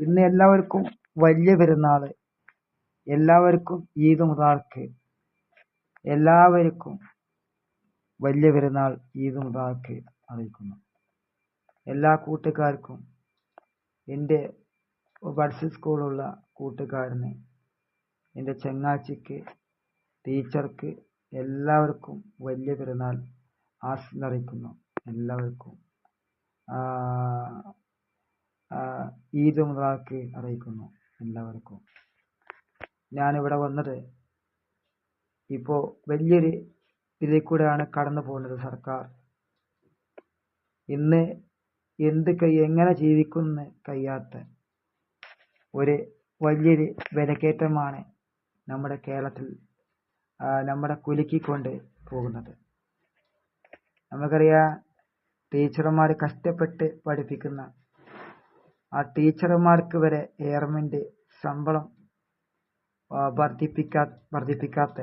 ഇന്ന് എല്ലാവർക്കും വലിയ പെരുന്നാൾ. എല്ലാവർക്കും ഈദ് മുബാറക്ക്. എല്ലാവർക്കും വലിയ പെരുന്നാൾ ഈദ് മുബാറക്ക് അറിയിക്കുന്നു. എല്ലാ കൂട്ടുകാർക്കും എന്റെ ബഡ്സ് സ്കൂളുള്ള കൂട്ടുകാരന് എന്റെ ചങ്ങാച്ചിക്ക് ടീച്ചർക്ക് എല്ലാവർക്കും വലിയ പെരുന്നാൾ ആശംസ അറിയിക്കുന്നു. എല്ലാവർക്കും. ഈദ് മുബാക്ക് അറിയിക്കുന്നു എല്ലാവർക്കും. ഞാനിവിടെ വന്നത് ഇപ്പോൾ വലിയൊരു കൂടെയാണ് കടന്നു പോകുന്നത് സർക്കാർ. ഇന്ന് എന്ത് കൈ എങ്ങനെ ജീവിക്കുമെന്ന് കഴിയാത്ത ഒരു വലിയൊരു വിലക്കയറ്റമാണ് നമ്മുടെ കേരളത്തിൽ നമ്മുടെ കുലുക്കിക്കൊണ്ട് പോകുന്നത്. നമുക്കറിയാം ടീച്ചർമാർ കഷ്ടപ്പെട്ട് പഠിപ്പിക്കുന്ന ആ ടീച്ചർമാർക്ക് വരെ ഗവൺമെന്റ് ശമ്പളം വർദ്ധിപ്പിക്കാ വർദ്ധിപ്പിക്കാത്ത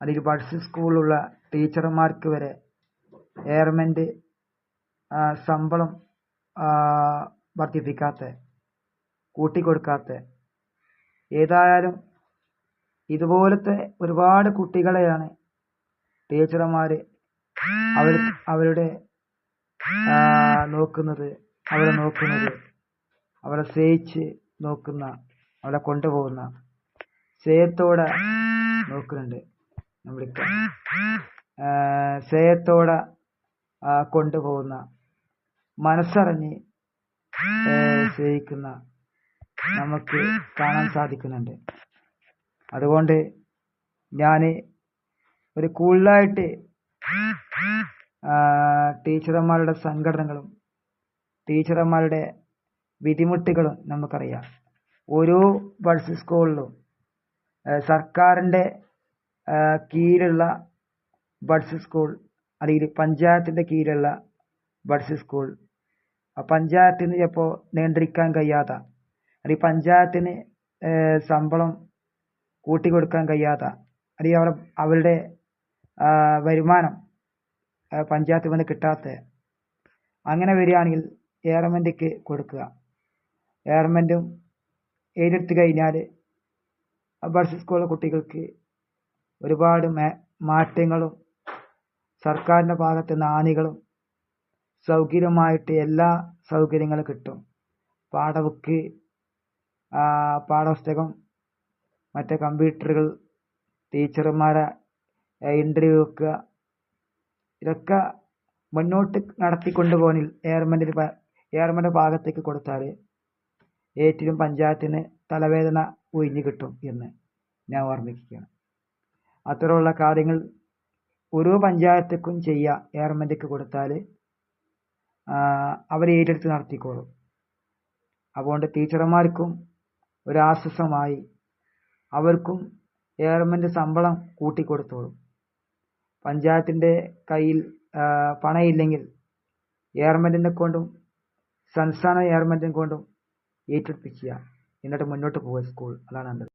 അതിൽ ബഡ്സ് സ്കൂളിലുള്ള ടീച്ചർമാർക്ക് വരെ ഗവൺമെന്റ് ശമ്പളം വർദ്ധിപ്പിക്കാത്ത കൂട്ടിക്കൊടുക്കാത്ത ഏതായാലും ഇതുപോലത്തെ ഒരുപാട് കുട്ടികളെയാണ് ടീച്ചർമാർ അവർ അവരുടെ നോക്കുന്നത്. അവരെ നോക്കുന്നത്. അവരെ സ്നേഹിച്ച് നോക്കുന്ന അവരെ കൊണ്ടുപോകുന്ന സ്നേഹത്തോടെ നോക്കുന്നുണ്ട് നമ്മുടെ സ്നേഹത്തോടെ കൊണ്ടുപോകുന്ന മനസ്സറിഞ്ഞ് സ്നേഹിക്കുന്ന നമുക്ക് കാണാൻ സാധിക്കുന്നുണ്ട്. അതുകൊണ്ട് ഞാൻ ഒരു കൂടുതലായിട്ട് ടീച്ചർമാരുടെ സംഘടനകളും ടീച്ചർമാരുടെ ബുദ്ധിമുട്ടുകളും നമുക്കറിയാം. ഓരോ ബഡ്സ് സ്കൂളിലും സർക്കാരിന്റെ കീഴിലുള്ള ബഡ്സ് സ്കൂൾ അല്ലെങ്കിൽ പഞ്ചായത്തിന്റെ കീഴിലുള്ള ബഡ്സ് സ്കൂൾ പഞ്ചായത്തിന് ചിലപ്പോൾ നിയന്ത്രിക്കാൻ കഴിയാത്ത അല്ലെങ്കിൽ പഞ്ചായത്തിന് ശമ്പളം കൂട്ടിക്കൊടുക്കാൻ കഴിയാത്ത അല്ലെങ്കിൽ അവരുടെ അവരുടെ വരുമാനം പഞ്ചായത്തിൽ നിന്ന് കിട്ടാത്ത. അങ്ങനെ വരികയാണെങ്കിൽ ഗവൺമെന്റിക്ക് കൊടുക്കുക. എയർമെന്റും ഏറ്റെടുത്ത് കഴിഞ്ഞാൽ ബഡ്സ് സ്കൂളിലെ കുട്ടികൾക്ക് ഒരുപാട് മാറ്റങ്ങളും സർക്കാരിന്റെ ഭാഗത്ത് ആനികളും സൗകര്യമായിട്ട് എല്ലാ സൗകര്യങ്ങളും കിട്ടും. പാഠബുക്ക് പാഠപുസ്തകം മറ്റേ കമ്പ്യൂട്ടറുകൾ ടീച്ചർമാരെ ഇന്റർവ്യൂ വെക്കുക. ഇതൊക്കെ മുന്നോട്ട് നടത്തിക്കൊണ്ട് പോകാൻ ഗവൺമെന്റിന് ഗവൺമെന്റ് ഭാഗത്തേക്ക് കൊടുത്താൽ ഏറ്റിലും പഞ്ചായത്തിന് തലവേദന ഒഴിഞ്ഞു കിട്ടും എന്ന് ഞാൻ ഓർമ്മിപ്പിക്കുകയാണ് അത്തരമുള്ള കാര്യങ്ങൾ ഓരോ പഞ്ചായത്തേക്കും ചെയ്യുക ഗവൺമെന്റിക്ക് കൊടുത്താൽ അവർ ഏറ്റെടുത്ത് നടത്തിക്കോളും. അതുകൊണ്ട് ടീച്ചർമാർക്കും ഒരാശ്വാസമായി അവർക്കും ഗവൺമെന്റ് ശമ്പളം കൂട്ടിക്കൊടുത്തോളും. പഞ്ചായത്തിന്റെ കയ്യിൽ പണമില്ലെങ്കിൽ ഗവൺമെന്റിനെ കൊണ്ടും സംസ്ഥാന ഗവൺമെന്റിനെ കൊണ്ടും ഏറ്റെടുപ്പിക്കുക. എന്നിട്ട് മുന്നോട്ട് പോവുക സ്കൂൾ അതാണ് നല്ലത്.